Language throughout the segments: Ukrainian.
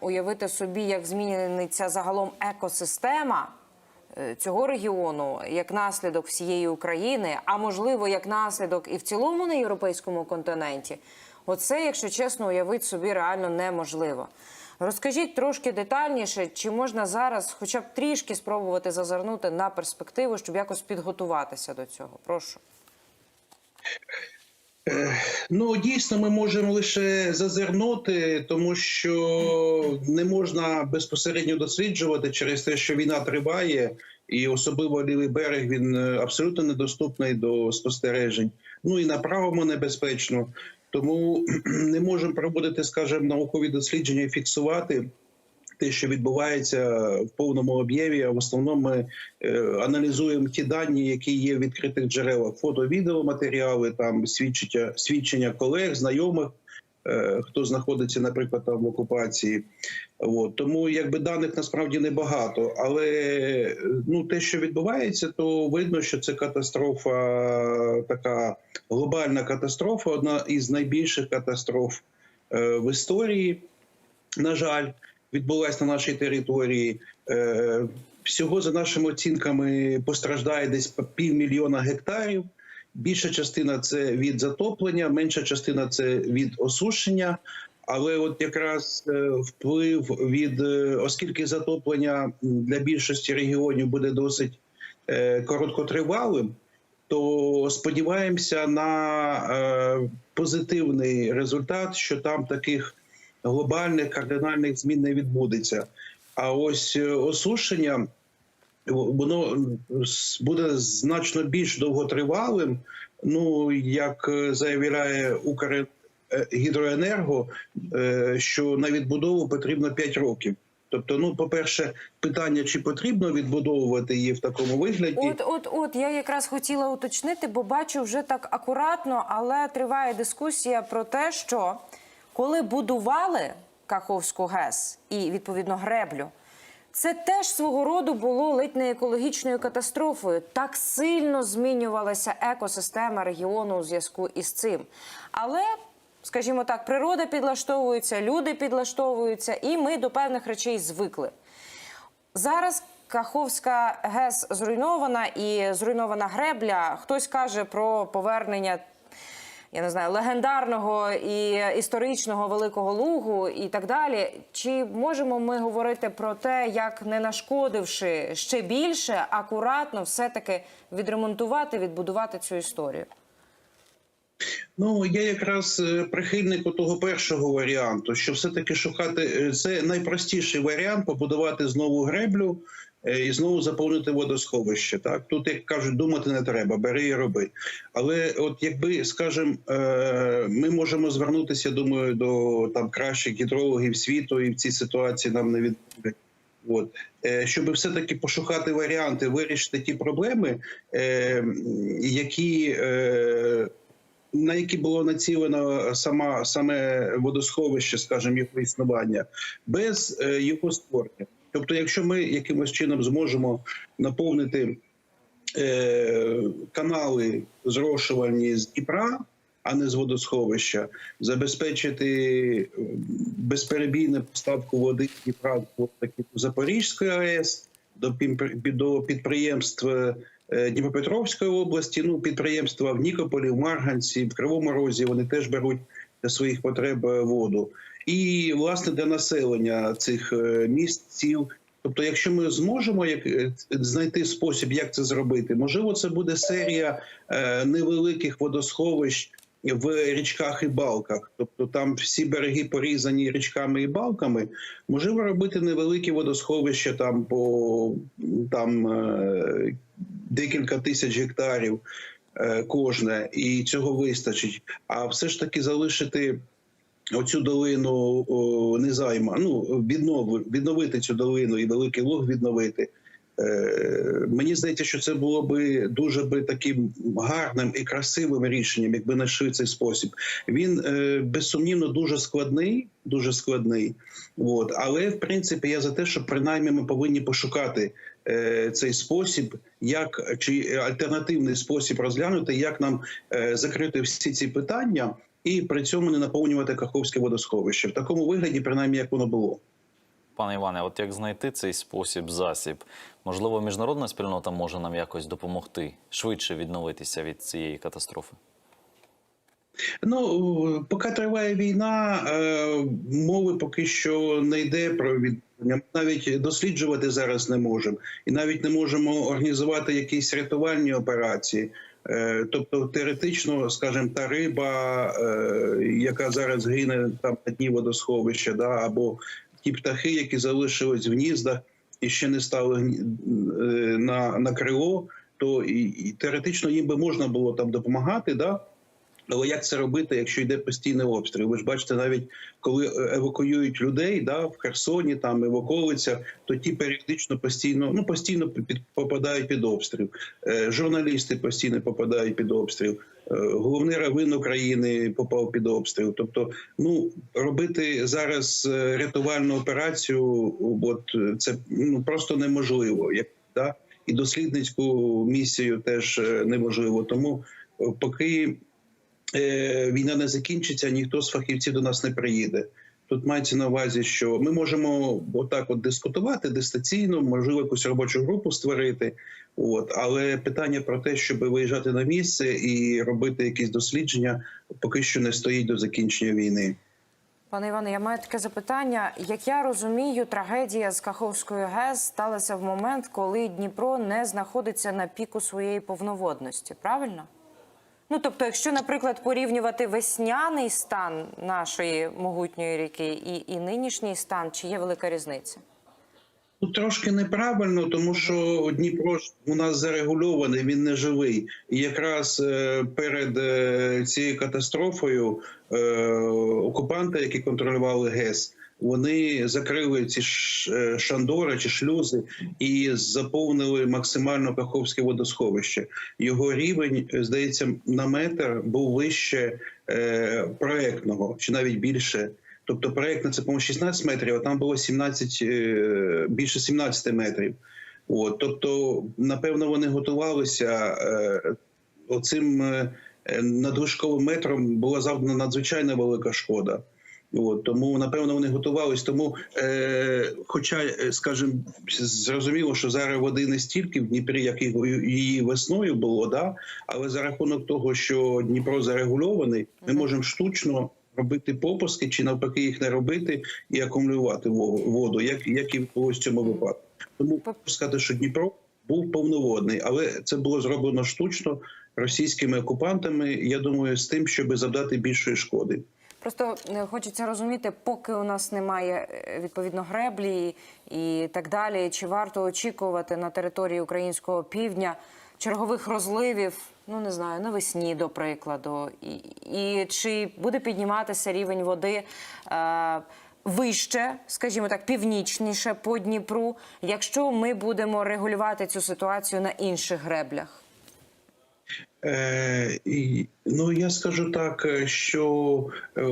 уявити собі, як зміниться загалом екосистема е, цього регіону як наслідок всієї України, а можливо, як наслідок і в цілому на європейському континенті. Оце, якщо чесно, уявити собі реально неможливо. Розкажіть трошки детальніше, чи можна зараз, хоча б трішки спробувати зазирнути на перспективу, щоб якось підготуватися до цього. Прошу. Ну дійсно, ми можемо лише зазирнути, тому що не можна безпосередньо досліджувати через те, що війна триває, і особливо лівий берег він е, абсолютно недоступний до спостережень. Ну і на правому небезпечно. Тому не можемо проводити, скажімо, наукові дослідження і фіксувати те, що відбувається в повному об'ємі. А в основному ми е, аналізуємо ті дані, які є в відкритих джерелах, фото, відео матеріали, там свідчення, свідчення колег, знайомих. е, Хто знаходиться, наприклад, там в окупації, от тому якби даних насправді небагато, але ну те, що відбувається, то видно, що це катастрофа, така глобальна катастрофа, одна із найбільших катастроф е, в історії. На жаль, відбулася на нашій території. Е, Всього за нашими оцінками постраждає десь півмільйона гектарів. Більша частина це від затоплення, менша частина це від осушення. Але от якраз е, вплив від е, оскільки затоплення для більшості регіонів буде досить короткотривалим, то сподіваємося на позитивний результат, що там таких глобальних кардинальних змін не відбудеться. А ось е, осушення воно буде значно більш довготривалим. Ну як е, заявляє Укргідроенерго, е, що на відбудову потрібно 5 років. Тобто, ну, по-перше, питання, чи потрібно відбудовувати її в такому вигляді. От, от, от я якраз хотіла уточнити, бо бачу вже так акуратно, але триває дискусія про те, що коли будували Каховську ГЕС і відповідно греблю. Це теж свого роду було ледь не екологічною катастрофою. Так сильно змінювалася екосистема регіону у зв'язку із цим. Але, скажімо так, природа підлаштовується, люди підлаштовуються, і ми до певних речей звикли. Зараз Каховська ГЕС зруйнована і зруйнована гребля. Хтось каже про повернення. Я не знаю, легендарного і історичного великого лугу і так далі. Чи можемо ми говорити про те, як не нашкодивши ще більше, акуратно все-таки відремонтувати, відбудувати цю історію? Ну я якраз е, прихильник того першого варіанту, що все-таки шукати е, це найпростіший варіант побудувати знову греблю і знову заповнити водосховище. Так тут, як кажуть, думати не треба, бери і роби. Але, от якби скажем, е, ми можемо звернутися, думаю, до там кращих гідрологів світу, і в цій ситуації нам не відповідь. От Е, щоб все-таки пошукати варіанти, вирішити ті проблеми, е, які е, на які було націлено сама саме водосховище, скажімо, його існування, без е, його створення. Тобто, якщо ми якимось чином зможемо наповнити е, канали зрошувальні з Дніпра, а не з водосховища, забезпечити е, безперебійну поставку води з Дніпра до Запорізької АЕС, до, підприємств е, Дніпропетровської області, ну підприємства в Нікополі, в Марганці, в Кривому Розі вони теж беруть своїх потреб е, воду. І власне для населення цих е, міст. Тобто, якщо ми зможемо як е, знайти спосіб, як це зробити, можливо, це буде серія е, невеликих водосховищ в річках і балках. Тобто там всі береги порізані річками і балками. Можливо, робити невеликі водосховища там по там е, декілька тисяч гектарів кожне, і цього вистачить. А все ж таки залишити. Оцю долину о, не займа, ну відновити цю долину і великий луг відновити. Е, мені здається, що це було би дуже би таким гарним і красивим рішенням, якби знайшли цей спосіб. Він е, безсумнівно дуже складний, дуже складний. От. Але в принципі я за те, що принаймні ми повинні пошукати е, цей спосіб, як чи альтернативний спосіб розглянути, як нам е, закрити всі ці питання. І при цьому не наповнювати Каховське водосховище в такому вигляді, принаймні як воно було. Пане Іване, от як знайти цей спосіб, засіб? Можливо, міжнародна спільнота може нам якось допомогти швидше відновитися від цієї катастрофи? Ну поки триває війна, е, мови поки що не йде про відновлення. Навіть досліджувати зараз не можемо, і навіть не можемо організувати якісь рятувальні операції. Е, Тобто, теоретично, скажімо, та риба, е, яка зараз гине там на дні водосховища, да, або ті птахи, які залишились в гніздах і ще не стали на, на крило, то і, і теоретично їм би можна було там допомагати. Да? Але як це робити, якщо йде постійний обстріл? Ви ж бачите, навіть коли е, евакуюють людей да, в Херсоні, там околицях, то ті періодично постійно ну постійно під, попадають під обстріл. Е, журналісти постійно попадають під обстріл. Е, головний равин України попав під обстріл. Тобто, ну робити зараз е, рятувальну операцію, от це ну просто неможливо. Як да? і дослідницьку місію теж е, неможливо. Тому поки війна не закінчиться, ніхто з фахівців до нас не приїде. Тут мається на увазі, що ми можемо отак от дискутувати дистанційно, можливо, якусь робочу групу створити. От але питання про те, щоб виїжджати на місце і робити якісь дослідження, поки що не стоїть до закінчення війни. Пане Іване, я маю таке запитання. Як я розумію, трагедія з Каховською ГЕС сталася в момент, коли Дніпро не знаходиться на піку своєї повноводності. Правильно? Ну тобто, якщо, наприклад, порівнювати весняний стан нашої могутньої ріки і, і нинішній стан, чи є велика різниця? Ну, трошки неправильно, тому що Дніпро у нас зарегульований, він не живий. І якраз е, перед е, цією катастрофою е, окупанти, які контролювали ГЕС, вони закрили ці е, шандори чи шлюзи і заповнили максимально Каховське водосховище. Його рівень, е, здається, на метр був вище е, проектного, чи навіть більше. Тобто проєктна це, по-моєму, 16 метрів, а там було 17, е, більше 17 метрів. От, тобто, напевно, вони готувалися оцим надлишковим метром була завдана надзвичайно велика шкода. От, тому, напевно, вони готувалися. Тому, е, хоча, е, скажімо, зрозуміло, що зараз води не стільки в Дніпрі, як і її весною було, да? але за рахунок того, що Дніпро зарегульований, ми можемо штучно робити попуски чи навпаки їх не робити і акумулювати воду, як, як і відбулося в цьому випадку. Тому сказати, що Дніпро був повноводний, але це було зроблено штучно російськими окупантами. Я думаю, з тим, щоб завдати більшої шкоди. Просто е, хочеться розуміти, поки у нас немає е, відповідно греблі і так далі, чи варто очікувати на території українського півдня чергових розливів, ну не знаю, навесні, до прикладу, і, і чи буде підніматися рівень води е, вище, скажімо так, північніше по Дніпру, якщо ми будемо регулювати цю ситуацію на інших греблях? Е, ну я скажу так, що е,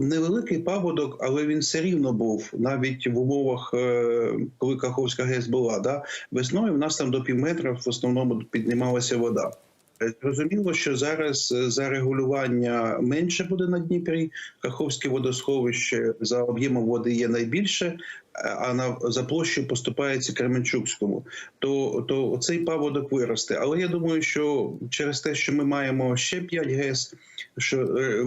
невеликий паводок, але він все рівно був навіть в умовах, е, коли Каховська ГЕС була. Да? Весною в нас там до пів метра в основному піднімалася вода. Зрозуміло, що зараз за регулювання менше буде на Дніпрі. Каховське водосховище за об'ємом води є найбільше, а на за площею поступається Кременчуцькому. То, то цей паводок виросте. Але я думаю, що через те, що ми маємо ще 5 ГЕС, що е,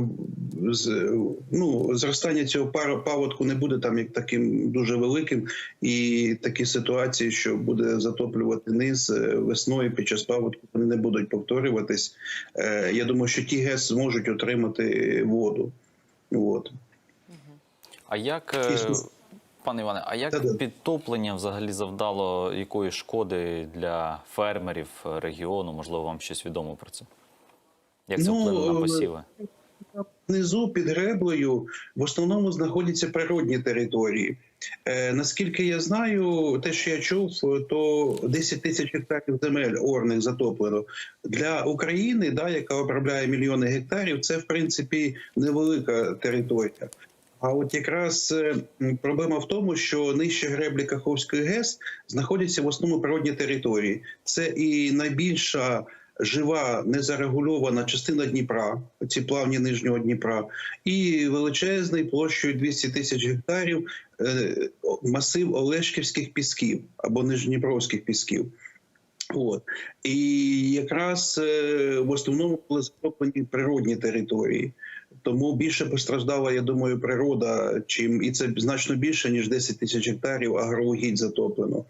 ну, зростання цього паводку не буде там як таким дуже великим, і такі ситуації, що буде затоплювати низ е, весною під час паводку, вони не будуть повторюватись. Е, Я думаю, що ті ГЕС зможуть отримати воду. От. А як, е. Пане Іване, а як підтоплення взагалі завдало якої шкоди для фермерів регіону? Можливо, вам щось відомо про це? Як це Ну, вплинуло на е, посіви? Внизу під греблею в основному знаходяться природні території. Е, наскільки я знаю, те, що я чув, то 10 тисяч гектарів земель орних затоплено для України, да, яка обробляє мільйони гектарів. Це в принципі невелика територія. А от якраз е, проблема в тому, що нижче греблі Каховської ГЕС знаходяться в основному природні території. Це і найбільша жива незарегульована частина Дніпра, ці плавні нижнього Дніпра, і величезний площею 200 тисяч гектарів е, масив Олешківських пісків або Нижніпровських пісків. От і якраз е, в основному були захоплені природні території, тому більше постраждала, я думаю, природа, чим і це значно більше ніж 10 тисяч гектарів агровугідь затоплено.